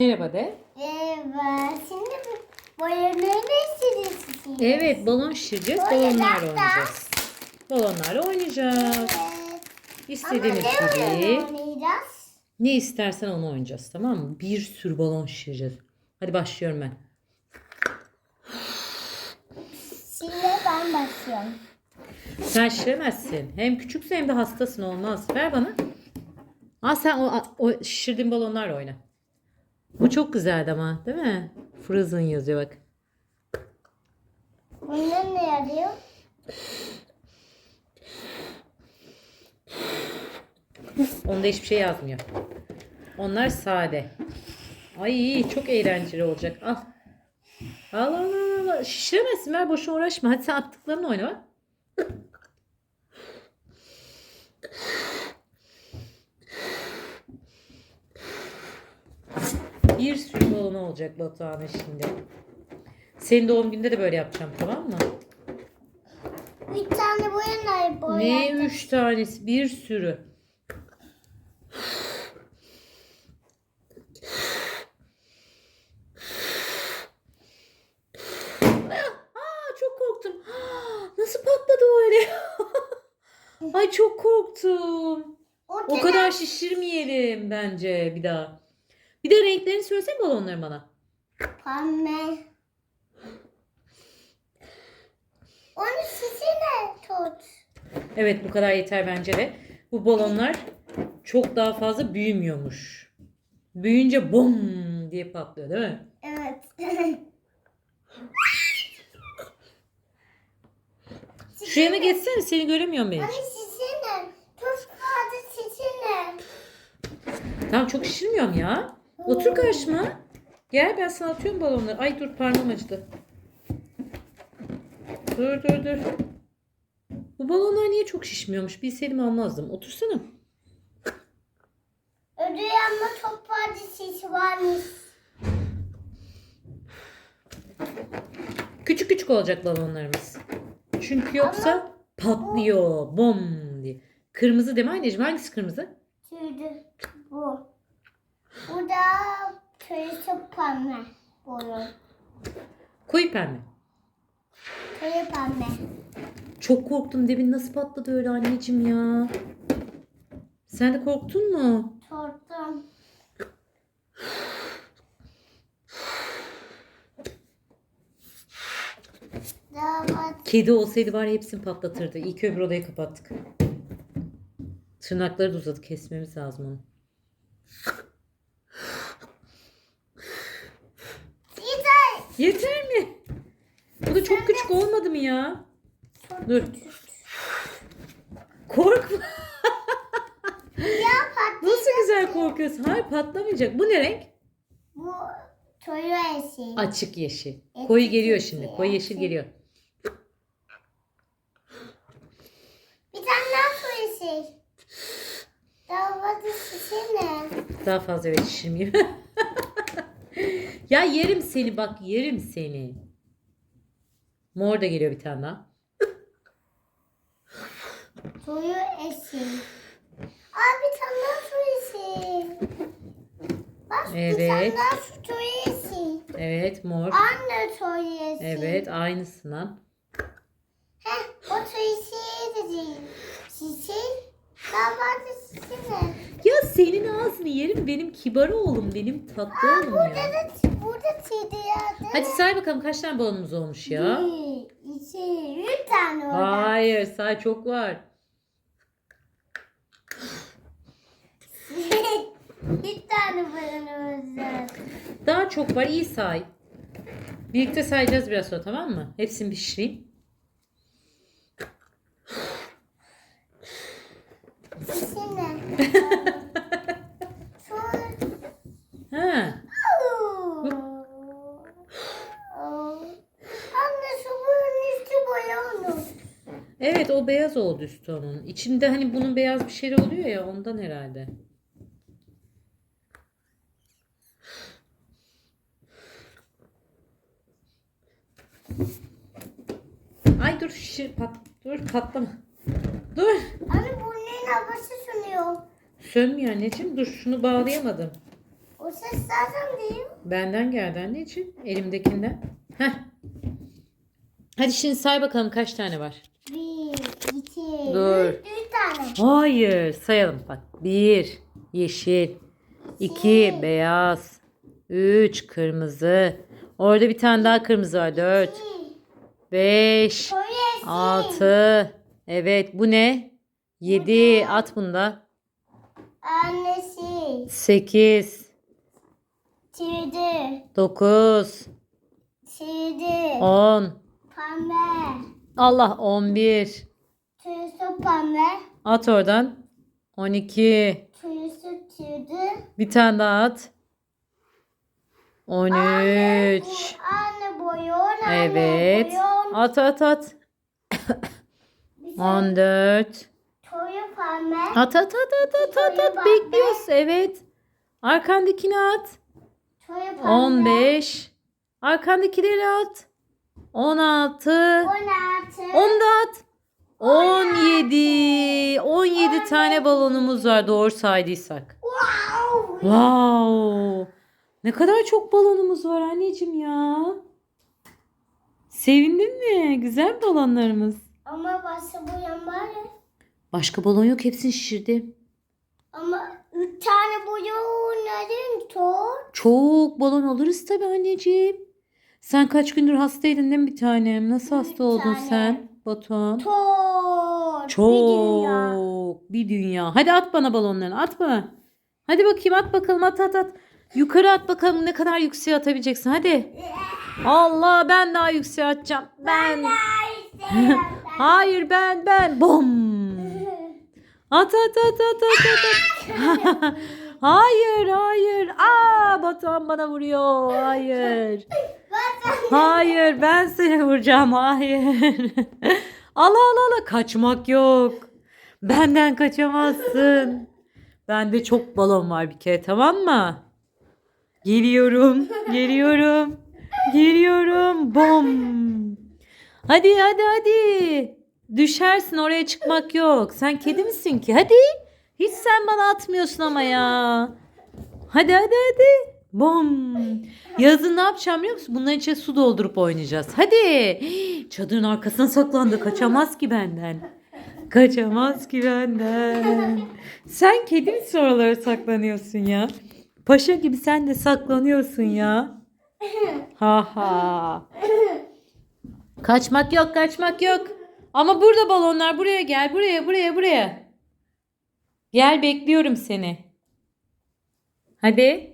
Merhaba de. Evet. Şimdi bu boyaları isteyeceğiz. Evet balon şişireceğiz. Balonlarla oynayacağız. Balonlarla oynayacağız. Evet. İstediğimiz Ama ne gibi oynayacağız? ne istersen onu oynayacağız tamam mı? Bir sürü balon şişireceğiz. Hadi başlıyorum ben. Şimdi ben başlıyorum. Sen şişiremezsin. Hem küçüksün hem de hastasın olmaz. Ver bana. Al sen o, o şişirdiğin balonlarla oyna. Bu çok güzeldi ama değil mi? Frozen yazıyor bak. Bunda ne yarıyor? Onda hiçbir şey yazmıyor. Onlar sade. Ay çok eğlenceli olacak. Al. Al al al. al. Şişiremezsin ver boşuna uğraşma. Hadi sen attıklarını oyna bak. Bir sürü balon olacak Batuhan'ın şimdi. Senin doğum gününde de böyle yapacağım tamam mı? Bir tane boya boya. Ne üç tanesi? Bir sürü. Aa, çok korktum. Nasıl patladı o öyle? Ay çok korktum. O kadar şişirmeyelim bence bir daha. Bir de renklerini söylesene balonları bana. Pembe. Onu sesine tut. Evet bu kadar yeter bence de. Bu balonlar çok daha fazla büyümüyormuş. Büyüyünce bom diye patlıyor değil mi? Evet. Şu yana geçsene seni göremiyorum ben. Hani sesine. Tut hadi sesine. Tamam çok şişirmiyorum ya. Otur karşıma. Gel ben sana atıyorum balonları. Ay dur parmağım acıdı. Dur dur dur. Bu balonlar niye çok şişmiyormuş? Bilseydim almazdım. Otursana. Ödül ama çok fazla sesi varmış. Küçük küçük olacak balonlarımız. Çünkü yoksa patlıyor. Bom diye. Kırmızı mi anneciğim? Hangisi kırmızı? Tüydü bu. Bu da tüydü pembe. Boyu. Koyu pembe. Tüydü pembe. Çok korktum. Demin nasıl patladı öyle anneciğim ya? Sen de korktun mu? Damat. Kedi olsaydı var ya hepsini patlatırdı. İyi ki öbür odayı kapattık. Tırnakları da uzadı. Kesmemiz lazım onu. Yeter. Mi? Bu da çok küçük olmadı mı ya? Dur. Korkma. Nasıl güzel korkuyorsun. Hayır patlamayacak. Bu ne renk? Bu toyu eşi. Açık yeşil. Koyu geliyor şimdi. Koyu yeşil geliyor. Bir tane daha toyu eşi. Damat sesine. Daha fazla evet şişirmeyeyim. ya yerim seni bak yerim seni. Mor da geliyor bir tane daha. Aa bir tane daha toyu eşi. Bak Evet. daha şu toyu eşi. Evet mor. Anne toyu eşi. Evet aynısından. Heh, o tüysüye de değil. Şişi, damatı şişine. Ya senin ağzını yerim benim kibar oğlum benim tatlı oğlum Burada ya. da, burada çiğdi ya. Hadi say bakalım kaç tane balonumuz olmuş ya. Bir, iki, üç tane orada. Hayır say çok var. Bir tane balonumuz var. Daha çok var iyi say. Birlikte sayacağız biraz sonra tamam mı? Hepsini bir şişireyim. Şişine. Sonra... Ha. Anne şu bunun üstü boyanmış. Evet o beyaz oldu üstü onun. İçinde hani bunun beyaz bir şey oluyor ya ondan herhalde. Ay dur şişir pat dur patlama. Dur. Anne bunun havası sönüyor. Sönmüyor anneciğim. Dur şunu bağlayamadım. O ses Zaten değil. Benden geldi anneciğim. Elimdekinden. Heh. Hadi şimdi say bakalım kaç tane var. Bir, iki, Dur. üç, üç tane. Hayır sayalım bak. Bir yeşil. iki beyaz. Üç kırmızı. Orada bir tane daha kırmızı var. Dört. Beş. Koyesi. Altı. Evet bu ne? Yedi. At bunda. Annesi. Sekiz. Çiğdi. Dokuz. Çiğdi. On. Pembe. Allah on bir. Tüyüsü pembe. At oradan. On iki. Tüyüsü çiğdi. Bir tane daha at. On Anne, üç. bu- Anne boyun. Anne Evet. At at at. Bir tane On dört. Toyu pembe. At at at at at at at. Bekliyoruz. Evet. Arkandakini at. Toyu pembe. 15. Arkandakileri at. 16. On altı. 10 da at. 17. 17 tane balonumuz var doğru saydıysak. Wow. Wow. Ne kadar çok balonumuz var anneciğim ya. Sevindin mi? Güzel balonlarımız. Ama başka boyun var ya. Başka balon yok hepsini şişirdim. Ama üç tane boyun neden çok? Çok balon alırız tabii anneciğim. Sen kaç gündür hastaydın değil mi bir tanem? Nasıl hasta Bir oldun tane. sen Batuhan? Çok. Çok. Bir dünya. Bir dünya. Hadi at bana balonlarını at bana. Hadi bakayım at bakalım at at at. Yukarı at bakalım ne kadar yükseğe atabileceksin hadi. Allah ben daha yükseğe atacağım. Ben. Hayır ben ben. Bom. At at at at at at. at. hayır hayır. Aa Batuhan bana vuruyor. Hayır. Hayır ben seni vuracağım. Hayır. Allah Allah Allah kaçmak yok. Benden kaçamazsın. Bende çok balon var bir kere tamam mı? Geliyorum. Geliyorum. Geliyorum. Bom. Hadi hadi hadi. Düşersin oraya çıkmak yok. Sen kedi misin ki? Hadi. Hiç sen bana atmıyorsun ama ya. Hadi hadi hadi. Bom. Yazın ne yapacağım biliyor musun? Bunların içine su doldurup oynayacağız. Hadi. Çadırın arkasına saklandı. Kaçamaz ki benden. Kaçamaz ki benden. Sen kedi misin oralara saklanıyorsun ya? Paşa gibi sen de saklanıyorsun ya. Ha ha. Kaçmak yok, kaçmak yok. Ama burada balonlar. Buraya gel. Buraya, buraya, buraya. Gel bekliyorum seni. Hadi.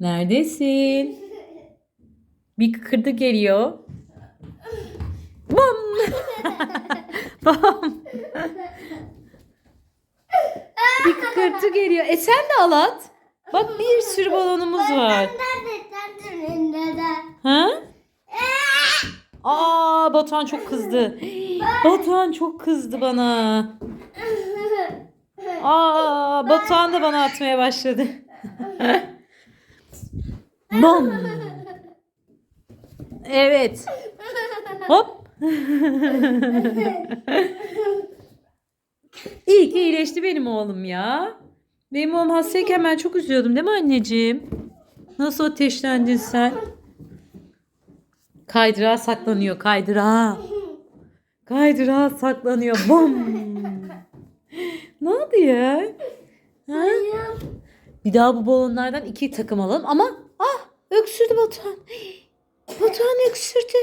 Neredesin? Bir kıkırdı geliyor. Bam. Bam. Bir kıkırtı geliyor. E sen de al at. Bak bir sürü balonumuz var. Ha? Aa Batuhan çok kızdı. Batuhan çok kızdı bana. Aa Batuhan da bana atmaya başladı. Bom. Evet. Hop. İyi ki iyileşti benim oğlum ya. Benim oğlum hastayken ben çok üzülüyordum değil mi anneciğim? Nasıl ateşlendin sen? Kaydırağa saklanıyor kaydırağa. Kaydırağa saklanıyor. Bom. ne oldu ya? Ha? Bir daha bu balonlardan iki takım alalım ama ah öksürdü Batuhan. Batuhan öksürdü.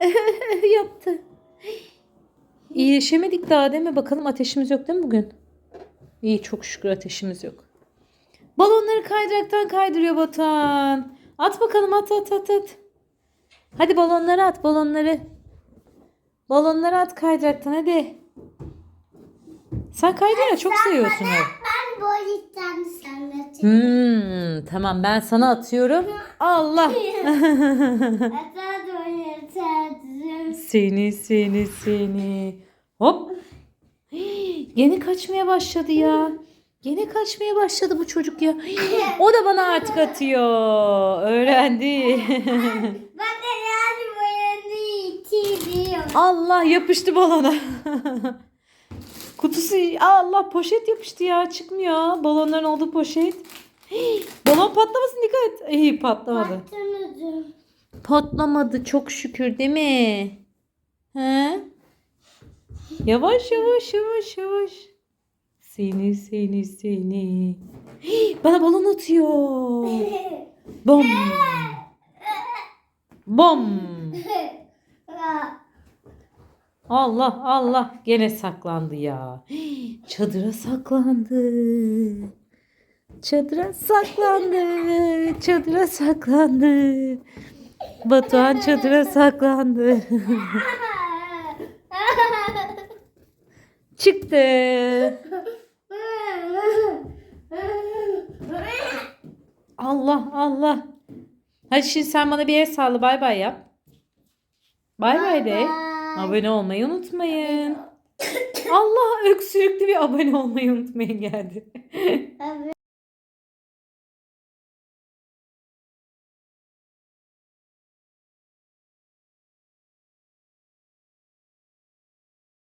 Yaptı. İyileşemedik daha değil mi? Bakalım ateşimiz yok değil mi bugün? İyi çok şükür ateşimiz yok. Balonları kaydıraktan kaydırıyor Batuhan. At bakalım at at at at. Hadi balonları at balonları. Balonları at kaydıraktan hadi. Sen kaydırağı çok seviyorsun hep. Ben boyuttan Hmm, tamam ben sana atıyorum. Allah. Seni seni seni. Hop. Gene kaçmaya başladı ya. Gene kaçmaya başladı bu çocuk ya. O da bana artık atıyor. Öğrendi. Ben de yani içiriyorum. Allah yapıştı balona. Kutusu Allah poşet yapıştı ya çıkmıyor. Balonların olduğu poşet. Balon patlamasın dikkat. İyi patlamadı. Baktınız. Patlamadı çok şükür değil mi? He? Yavaş yavaş yavaş yavaş. Seni seni seni. Hii, Bana balon atıyor. Bom. Bom. Allah Allah gene saklandı ya. Çadıra saklandı. Çadıra saklandı. Çadıra saklandı. Batuhan çadıra saklandı. Çıktı. Allah Allah. Hadi şimdi sen bana bir el salla bay bay yap. Bay bay de. Abone olmayı unutmayın. Allah öksürüklü bir abone olmayı unutmayın geldi.